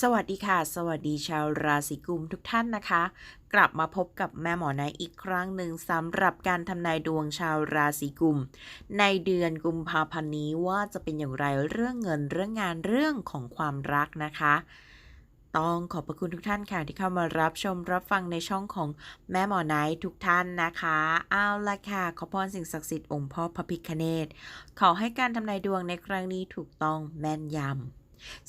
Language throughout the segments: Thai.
สวัสดีค่ะ สวัสดีชาวราศีกุมทุกท่านนะคะ กลับมาพบกับแม่หมอไนายอีกครั้งหนึ่งสำหรับการทำนายดวงชาวราศีกุม ในเดือนกุมภาพันธ์นี้ว่าจะเป็นอย่างไรเรื่องเงินเรื่องงานเรื่องของความรักนะคะ ต้องขอบพระคุณทุกท่านค่ะที่เข้ามารับชมรับฟังในช่องของแม่หมอไนท์ทุกท่านนะคะเอาละค่ะขอพรสิ่งศักดิ์สิทธิ์องค์พ่อพระพิฆเนศขอให้การทำนายดวงในครั้งนี้ถูกต้องแม่นยำ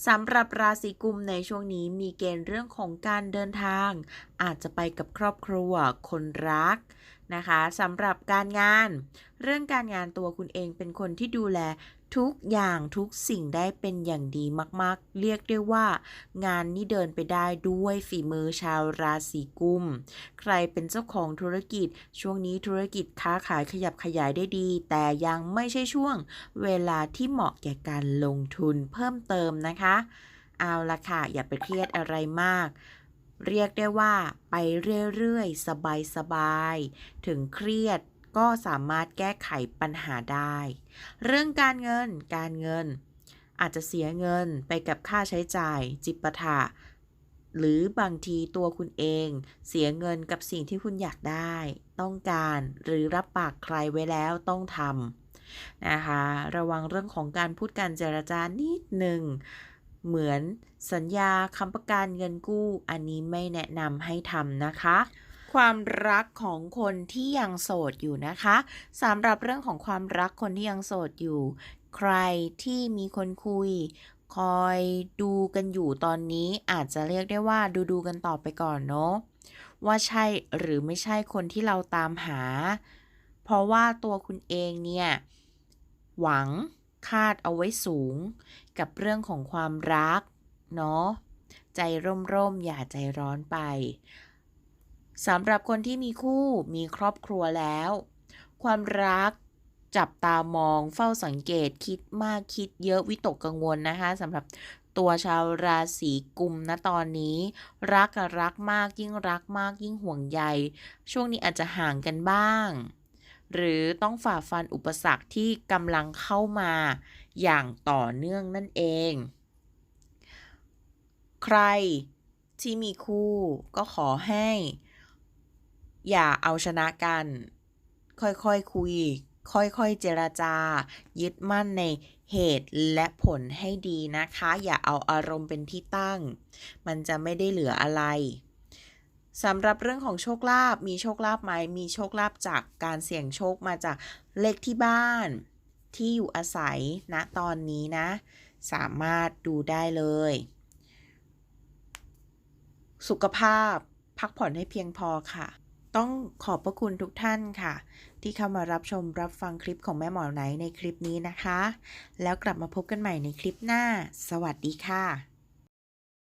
สำหรับราศีกุมในช่วงนี้มีเกณฑ์เรื่องของการเดินทาง อาจจะไปกับครอบครัว คนรัก นะคะสำหรับการงาน เรื่องการงานตัวคุณเองเป็นคนที่ดูแลทุกอย่างทุกสิ่งได้เป็นอย่างดีมากๆ เรียกได้ว่า งานนี้เดินไปได้ด้วยฝีมือชาวราศีกุม ใครเป็นเจ้าของธุรกิจ ช่วงนี้ธุรกิจค้าขายขยับขยายได้ดี แต่ยังไม่ใช่ช่วง เวลาที่เหมาะแก่การลงทุนเพิ่มเติมนะคะ เอาละค่ะ อย่าไปเครียดอะไรมาก เรียกได้ว่าไปเรื่อยๆ สบายๆ ถึงเครียดก็สามารถแก้ไขปัญหาได้ เรื่องการเงิน การเงิน อาจจะเสียเงินไปกับค่าใช้จ่าย จิปถะหรือบางทีตัวคุณเองเสียเงินกับสิ่งที่คุณอยากได้ ต้องการหรือรับปากใครไว้แล้วต้องทำนะคะ ระวังเรื่องของการพูดการเจรจานิดหนึ่ง เหมือนสัญญาค้ำประกันเงินกู้ อันนี้ไม่แนะนำให้ทำนะคะ ความรักของคนที่ยังโสดอยู่นะคะสำหรับเรื่องของความรักคนที่ยังโสดอยู่ ใครที่มีคนคุย คอยดูกันอยู่ตอนนี้อาจจะเรียกได้ว่าดูดูกันต่อไปก่อนเนาะว่าใช่หรือไม่ใช่คนที่เราตามหา เพราะว่าตัวคุณเองเนี่ย หวัง คาดเอาไว้สูง กับเรื่องของความรัก เนาะ ใจร่มๆ อย่าใจร้อนไปสำหรับคนที่มีคู่มีครอบครัวแล้ว ความรักจับตามองเฝ้าสังเกตคิดมากคิดเยอะวิตกกังวลนะคะสำหรับตัวชาวราศีกุมนะตอนนี้ รักกับรักมากยิ่งรักมากยิ่งห่วงใย ช่วงนี้อาจจะห่างกันบ้าง หรือต้องฝ่าฟันอุปสรรคที่กำลังเข้ามาอย่างต่อเนื่องนั่นเอง ใครที่มีคู่ก็ขอให้ อย่าเอาชนะกัน ค่อยๆคคุย ค่อยๆเจรจา ยึดมั่นในเหตุและผลให้ดีนะคะ อย่าเอาอารมณ์เป็นที่ตั้ง มันจะไม่ได้เหลืออะไร สำหรับเรื่องของโชคลาภมีโชคลาภไหมมีโชคลาภจากการเสี่ยงโชคมาจากเลขที่บ้าน ที่อยู่อาศัยณตอนนี้นะ สามารถดูได้เลย สุขภาพพักผ่อนให้เพียงพอค่ะ ต้องขอบพระคุณทุกท่านค่ะ ที่เข้ามารับชมรับฟังคลิปของแม่หมอไหนในคลิปนี้นะคะ แล้วกลับมาพบกันใหม่ในคลิปหน้า สวัสดีค่ะ